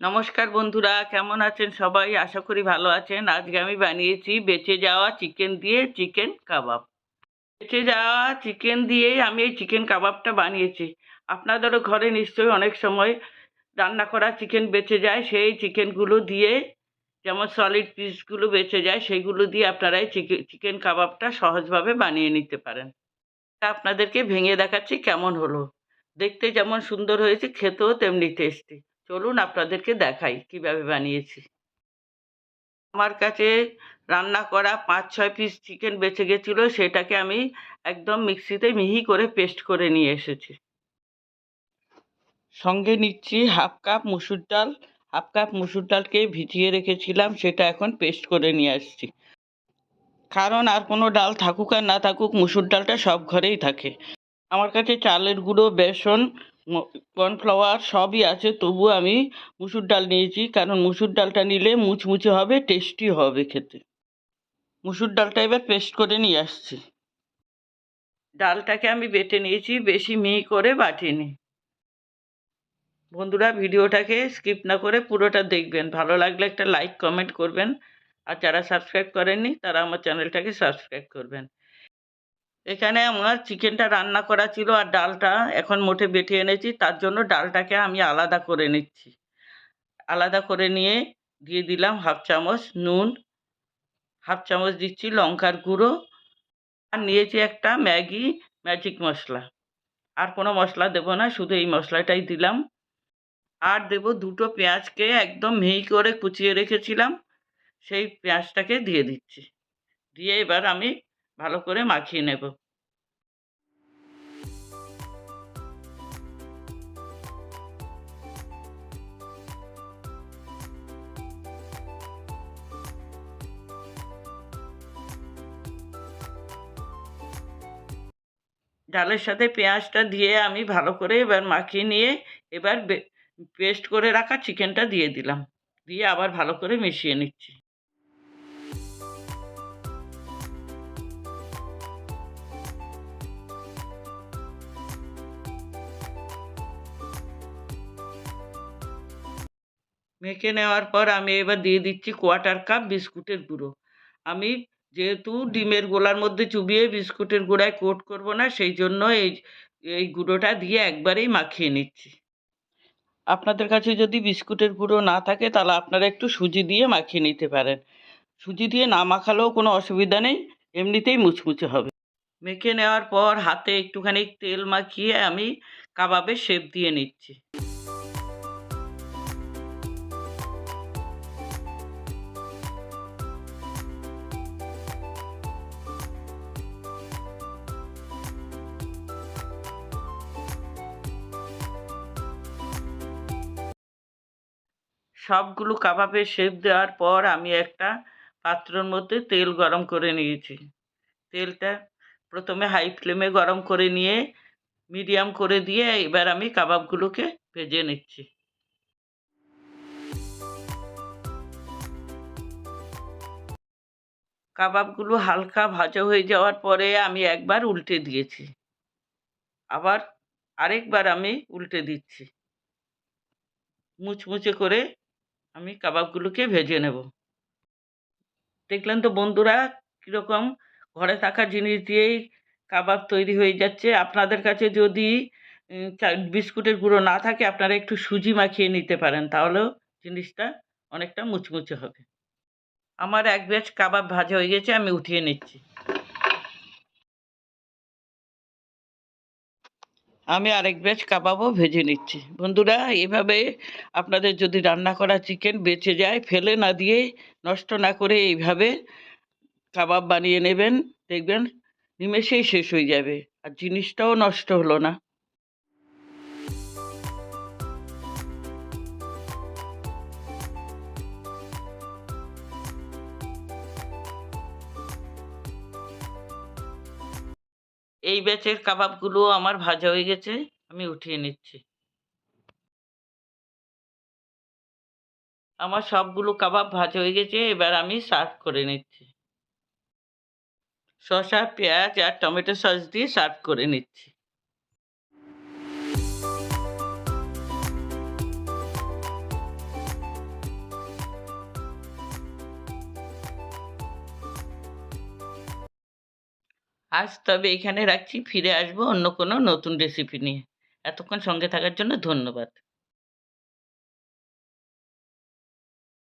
নমস্কার বন্ধুরা, কেমন আছেন সবাই? আশা করি ভালো আছেন। আজকে আমি বানিয়েছি বেঁচে যাওয়া চিকেন দিয়ে চিকেন কাবাব। বেঁচে যাওয়া চিকেন দিয়ে আমি এই চিকেন কাবাবটা বানিয়েছি। আপনাদেরও ঘরে নিশ্চয়ই অনেক সময় রান্না করা চিকেন বেঁচে যায়। সেই চিকেনগুলো দিয়ে, যেমন সলিড পিসগুলো বেঁচে যায়, সেইগুলো দিয়ে আপনারা এই চিকেন কাবাবটা সহজভাবে বানিয়ে নিতে পারেন। তা আপনাদেরকে ভেঙে দেখাচ্ছি কেমন হলো। দেখতে যেমন সুন্দর হয়েছে, খেতেও তেমনি টেস্টি চলুন আপনাদেরকে দেখাই কীভাবে বানিয়েছি। আমার কাছে রান্না করা পাঁচ, ছয় পিস চিকেন বেঁচে গেছিল, সেটাকে আমি একদম মিক্সিতে মিহি করে পেস্ট করে নিয়ে এসেছি। সঙ্গে নিচ্ছি হাফ কাপ মুসুর ডাল। হাফ কাপ মুসুর ডালকে ভিজিয়ে রেখেছিলাম, সেটা এখন পেস্ট করে নিয়ে আসছি। কারণ আর কোনো ডাল থাকুক আর না থাকুক, মুসুর ডালটা সব ঘরেই থাকে। আমার কাছে চালের গুঁড়ো, বেসন কর্নফ্লাওয়ার সবই আছে, তবু আমি মুসুর ডাল নিয়েছি, কারণ মুসুর ডালটা নিলে মুচমুচে হবে টেস্টি হবে খেতে। মুসুর ডালটা এবার পেস্ট করে নিয়ে আসছি। ডালটাকে আমি বেটে নিয়েছি, বেশি মিহি করে বাটিনি। বন্ধুরা, ভিডিওটাকে স্কিপ না করে পুরোটা দেখবেন। ভালো লাগলে একটা লাইক কমেন্ট করবেন। আর যারা সাবস্ক্রাইব করেননি, তারা আমার চ্যানেলটাকে সাবস্ক্রাইব করবেন। এখানে আমার চিকেনটা রান্না করা ছিল আর ডালটা এখন মোটে বেটে এনেছি, তার জন্য ডালটাকে আমি আলাদা করে নিচ্ছি। আলাদা করে নিয়ে দিয়ে দিলাম হাফ চামচ নুন, হাফ চামচ দিচ্ছি লঙ্কার গুঁড়ো আর নিয়েছি একটা ম্যাগি, ম্যাজিক মশলা। আর কোনো মশলা দেবো না, শুধু এই মশলাটাই দিলাম। আর দেব দুটো পেঁয়াজকে একদম মিহি করে কুচিয়ে রেখেছিলাম, সেই পেঁয়াজটাকে দিয়ে দিচ্ছি। দিয়ে এবার আমি ভালো করে মাখিয়ে নেব। ডালের সাথে পেঁয়াজটা দিয়ে আমি ভালো করে এবার মাখিয়ে নিয়ে এবার পেস্ট করে রাখা চিকেনটা দিয়ে দিলাম। দিয়ে আবার ভালো করে মিশিয়ে নিচ্ছি। মেখে নেওয়ার পর আমি এবার দিয়ে দিচ্ছি কোয়াটার কাপ বিস্কুটের গুঁড়ো। আমি যেহেতু ডিমের গোলার মধ্যে চুবিয়ে বিস্কুটের গুঁড়ায় কোট করব না, সেই জন্য এই এই গুঁড়োটা দিয়ে একবারেই মাখিয়ে নিচ্ছি। আপনাদের কাছে যদি বিস্কুটের গুঁড়ো না থাকে, তাহলে আপনারা একটু সুজি দিয়ে মাখিয়ে নিতে পারেন। সুজি দিয়ে না মাখালেও কোনো অসুবিধা নেই, এমনিতেই মুচমুচে হবে। মেখে নেওয়ার পর হাতে একটুখানি তেল মাখিয়ে আমি কাবাবের শেপ দিয়ে নিচ্ছি। সবগুলো কাবাবের শেপ দেওয়ার পর আমি একটা পাত্রর মধ্যে তেল গরম করে নিয়েছি। তেলটা প্রথমে হাই ফ্লেমে গরম করে নিয়ে মিডিয়াম করে দিয়ে এবার আমি কাবাবগুলোকে ভেজে নিচ্ছি। কাবাবগুলো হালকা ভাজা হয়ে যাওয়ার পরে আমি একবার উল্টে দিয়েছি। আবার আরেকবার আমি উল্টে দিচ্ছি। মুচমুচে করে আমি কাবাবগুলোকে ভেজে নেব। দেখলেন তো বন্ধুরা, কীরকম ঘরে থাকা জিনিস দিয়েই কাবাব তৈরি হয়ে যাচ্ছে। আপনাদের কাছে যদি বিস্কুটের গুঁড়ো না থাকে, আপনারা একটু সুজি মাখিয়ে নিতে পারেন, তাহলেও জিনিসটা অনেকটা মুচমুচে হবে। আমার এক ব্যাচ কাবাব ভাজা হয়ে গেছে, আমি উঠিয়ে নিচ্ছি। আমি আরেক ব্যাচ কাবাবও ভেজে নিচ্ছি। বন্ধুরা, এভাবে আপনাদের যদি রান্না করা চিকেন বেঁচে যায়, ফেলে না দিয়ে নষ্ট না করে এইভাবে কাবাব বানিয়ে নেবেন, দেখবেন নিমেষেই শেষ হয়ে যাবে। আর জিনিসটাও নষ্ট হলো না। এই ব্যাচের কাবাবগুলো আমার ভাজা হয়ে গেছে, আমি উঠিয়ে নিচ্ছি। আমার সবগুলো কাবাব ভাজা হয়ে গেছে, এবার আমি সার্ভ করে নিচ্ছি। শসা, পেঁয়াজ আর টমেটো সস দিয়ে সার্ভ করে নিচ্ছি। আজ তবে এখানে রাখছি, ফিরে আসব অন্য কোনো নতুন রেসিপি নিয়ে। এতক্ষণ সঙ্গে থাকার জন্য ধন্যবাদ।